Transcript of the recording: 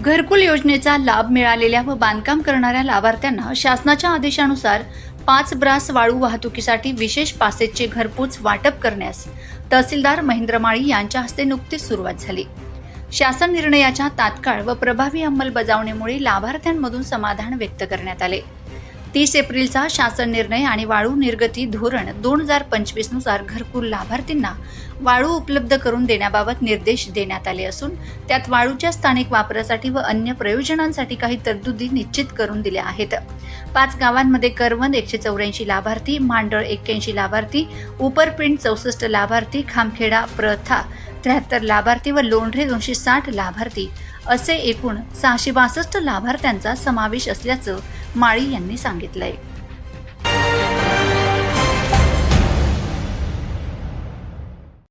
घरकुल योजनेचा लाभ मिळालेल्या व बांधकाम करणाऱ्या लाभार्थ्यांना शासनाच्या आदेशानुसार पाच ब्रास वाळू वाहतुकीसाठी विशेष पासेसचे घरपोच वाटप करण्यास तहसीलदार महेंद्र माळी यांच्या हस्ते नुकतीच सुरुवात झाली. शासन निर्णयाच्या तात्काळ व प्रभावी अंमलबजावणीमुळे लाभार्थ्यांमधून समाधान व्यक्त करण्यात आले. तीस एप्रिलचा शासन निर्णय आणि वाळू निर्गती धोरण दोन हजार पंचवीसनुसार घरकुल लाभार्थींना वाळू उपलब्ध करून देण्याबाबत निर्देश देण्यात आले असून त्यात वाळूच्या स्थानिक वापरासाठी व अन्य प्रयोजनांसाठी काही तरतुदी निश्चित करून दिल्या आहेत. पाच गावांमध्ये करवंद एकशे चौऱ्याऐंशी लाभार्थी मांडळ एक्क्याऐंशी लाभार्थी उपरपिंड चौसष्ट लाभार्थी खामखेडा प्रथा त्र्याहत्तर लाभार्थी व लोंढरे दोनशे साठ लाभार्थी असे एकूण सहाशे बासष्ट लाभार्थ्यांचा समावेश असल्याचं माळी यांनी सांगितलंय.